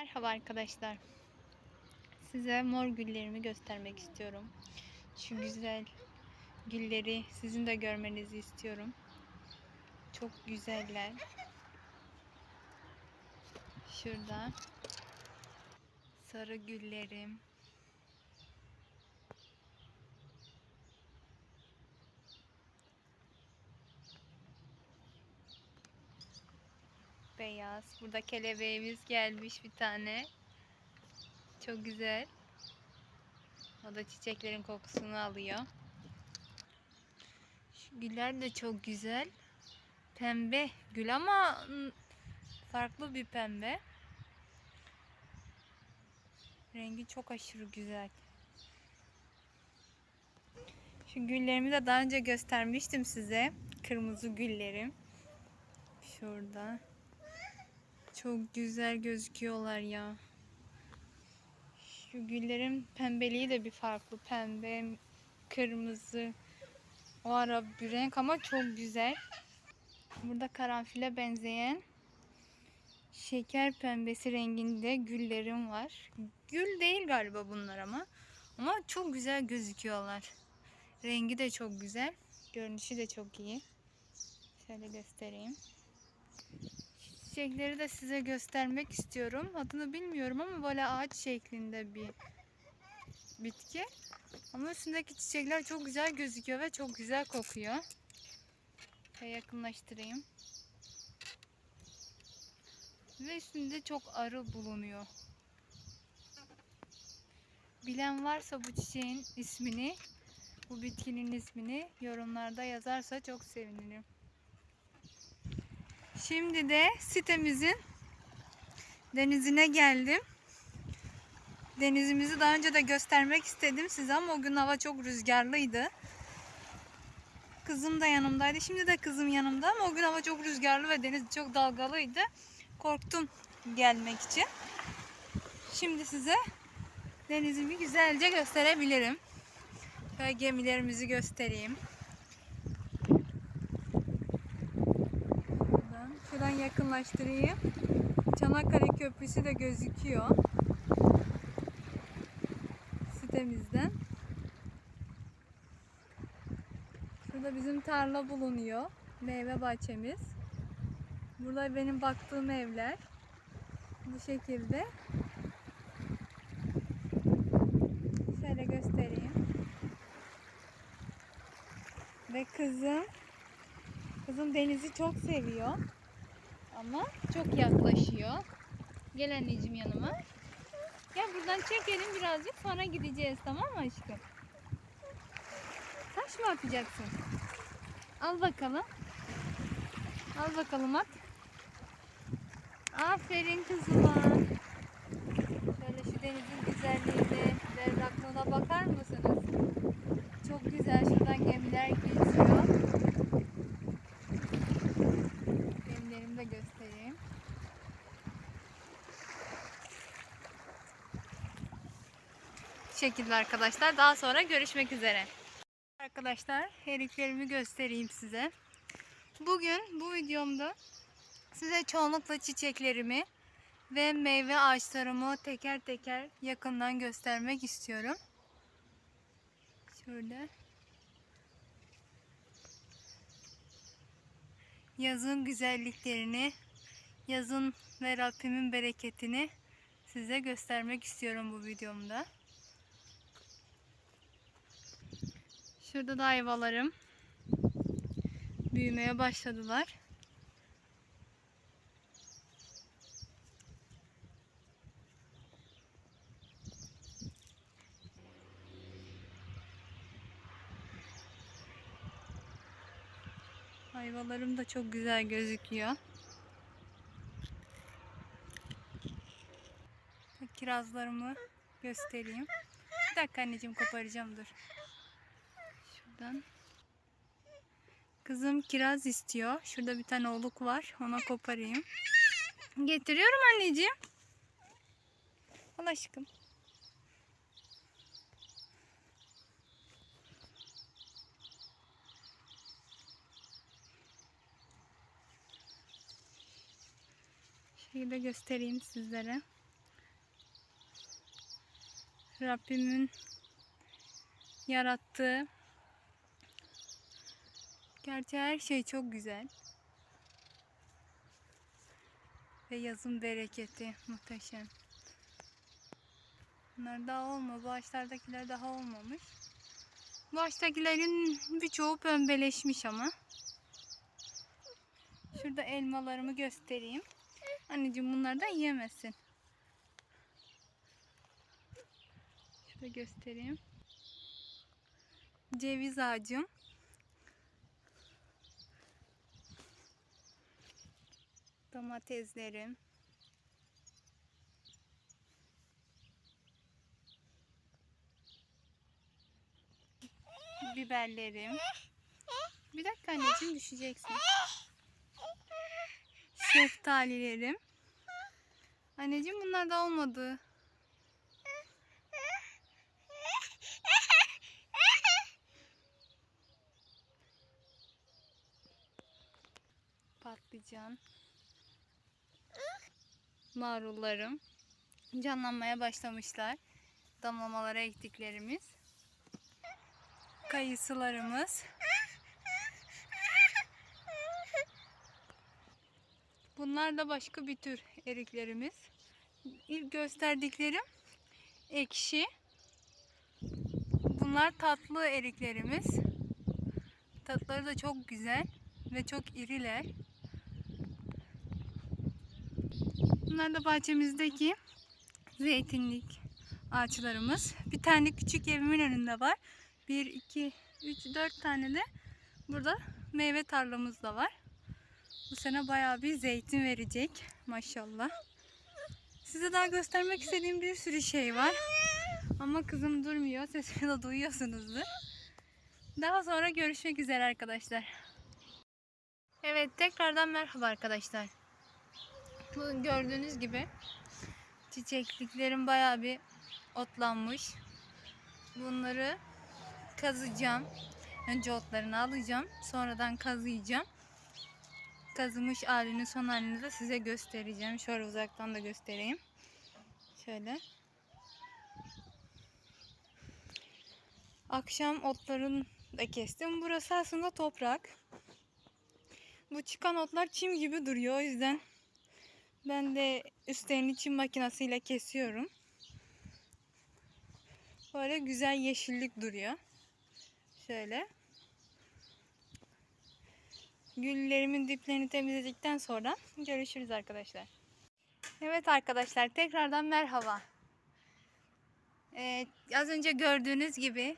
Merhaba arkadaşlar. Size mor güllerimi göstermek istiyorum. Şu güzel gülleri sizin de görmenizi istiyorum. Çok güzeller. Şurada sarı güllerim. Beyaz. Burada kelebeğimiz gelmiş bir tane. Çok güzel. O da çiçeklerin kokusunu alıyor. Şu güller de çok güzel. Pembe gül ama farklı bir pembe. Rengi çok aşırı güzel. Şu güllerimi de daha önce göstermiştim size. Kırmızı güllerim. Şurada. Çok güzel gözüküyorlar ya. Şu güllerin pembeliği de bir farklı. Pembe, kırmızı. O ara bir renk ama çok güzel. Burada karanfile benzeyen şeker pembesi renginde güllerim var. Gül değil galiba bunlar ama. Ama çok güzel gözüküyorlar. Rengi de çok güzel. Görünüşü de çok iyi. Şöyle göstereyim. Çiçekleri de size göstermek istiyorum. Adını bilmiyorum ama böyle ağaç şeklinde bir bitki. Ama üstündeki çiçekler çok güzel gözüküyor ve çok güzel kokuyor. Şöyle yakınlaştırayım. Ve üstünde çok arı bulunuyor. Bilen varsa bu çiçeğin ismini, bu bitkinin ismini yorumlarda yazarsa çok sevinirim. Şimdi de sitemizin denizine geldim. Denizimizi daha önce de göstermek istedim size ama o gün hava çok rüzgarlıydı. Kızım da yanımdaydı. Şimdi de kızım yanımda ama o gün hava çok rüzgarlı ve deniz çok dalgalıydı. Korktum gelmek için. Şimdi size denizimi güzelce gösterebilirim. Şöyle gemilerimizi göstereyim. Şuradan, yakınlaştırayım. Çanakkale Köprüsü de gözüküyor. Sitemizden. Şurada bizim tarla bulunuyor. Meyve bahçemiz. Burada benim baktığım evler. Bu şekilde. Şöyle göstereyim. Ve kızım Kızım denizi çok seviyor. Ama çok yaklaşıyor. Gel anneciğim yanıma. Gel buradan çekelim birazcık sonra gideceğiz tamam mı aşkım? Taş mı atacaksın? Al bakalım. Al bakalım at. Aferin kızıma. Şöyle şu denizin güzelliğine, berraklığına bakar mısınız? Çok güzel. Şuradan gemiler geçiyor. Gemilerimi de göstereyim. Bu şekilde arkadaşlar. Daha sonra görüşmek üzere. Arkadaşlar heriklerimi göstereyim size. Bugün bu videomda size çoğunlukla çiçeklerimi ve meyve ağaçlarımı teker teker yakından göstermek istiyorum. Şöyle. Yazın güzelliklerini, yazın ve Rabbimin bereketini size göstermek istiyorum bu videomda. Şurada da ayvalarım büyümeye başladılar. Ayvalarım da çok güzel gözüküyor. Kirazlarımı göstereyim. Bir dakika anneciğim koparacağım dur. Şuradan. Kızım kiraz istiyor. Şurada bir tane oluk var. Ona koparayım. Getiriyorum anneciğim. Al aşkım. Şeyi de göstereyim sizlere. Rabbimin yarattığı Gerçi her şey çok güzel. Ve yazın bereketi muhteşem. Bunlar daha olma. Bu ağaçlardakiler daha olmamış. Bu ağaçtakilerin birçoğu pembeleşmiş ama. Şurada elmalarımı göstereyim. Anneciğim bunlardan yiyemezsin. Şurada göstereyim. Ceviz ağacım. Domateslerim. Biberlerim. Bir dakika anneciğim düşeceksin. Şeftalilerim. Anneciğim bunlar da olmadı. Patlıcan. Marullarım. Canlanmaya başlamışlar. Damlamalara ektiklerimiz. Kayısılarımız. Bunlar da başka bir tür eriklerimiz. İlk gösterdiklerim ekşi. Bunlar tatlı eriklerimiz. Tatları da çok güzel ve çok iriler. Bunlar da bahçemizdeki zeytinlik ağaçlarımız. Bir tane küçük evimin önünde var. 1, 2, 3, 4 tane de burada meyve tarlamız da var. Bu sene bayağı bir zeytin verecek maşallah. Size daha göstermek istediğim bir sürü şey var. Ama kızım durmuyor. Sesini de duyuyorsunuzdur. Daha sonra görüşmek üzere arkadaşlar. Evet tekrardan merhaba arkadaşlar. Bu gördüğünüz gibi çiçekliklerim bayağı bir otlanmış. Bunları kazıyacağım. Önce otlarını alacağım. Sonradan kazıyacağım. Kazımış halini son halini de size göstereceğim. Şöyle uzaktan da göstereyim. Şöyle. Akşam otların da kestim. Burası aslında toprak. Bu çıkan otlar çim gibi duruyor. O yüzden ben de üstlerini çim makinesiyle kesiyorum. Böyle güzel yeşillik duruyor. Şöyle. Güllerimin diplerini temizledikten sonra görüşürüz arkadaşlar. Evet arkadaşlar tekrardan merhaba. Ee, az önce gördüğünüz gibi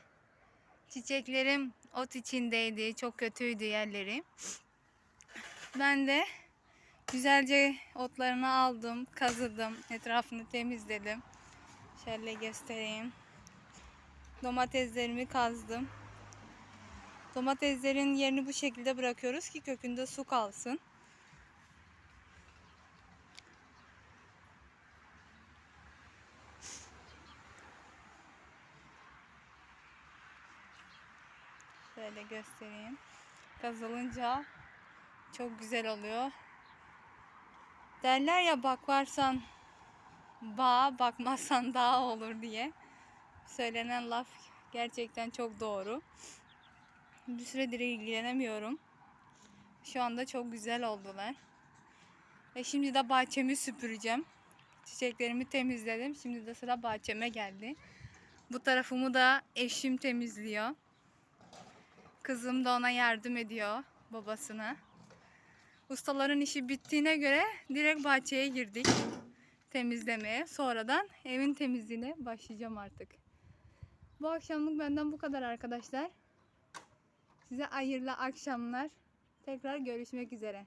çiçeklerim ot içindeydi. Çok kötüydü yerleri. Ben de güzelce otlarını aldım, kazıdım, etrafını temizledim. Şöyle göstereyim. Domateslerimi kazdım. Domateslerin yerini bu şekilde bırakıyoruz ki kökünde su kalsın. Şöyle göstereyim. Kazılınca çok güzel oluyor. Derler ya bak varsan bağ, bakmazsan dağ olur diye. Söylenen laf gerçekten çok doğru. Bir süredir ilgilenemiyorum. Şu anda çok güzel oldular. Ve şimdi de bahçemi süpüreceğim. Çiçeklerimi temizledim. Şimdi de sıra bahçeme geldi. Bu tarafımı da eşim temizliyor. Kızım da ona yardım ediyor babasına. Ustaların işi bittiğine göre direkt bahçeye girdik temizlemeye. Sonradan evin temizliğine başlayacağım artık. Bu akşamlık benden bu kadar arkadaşlar. Size hayırlı akşamlar. Tekrar görüşmek üzere.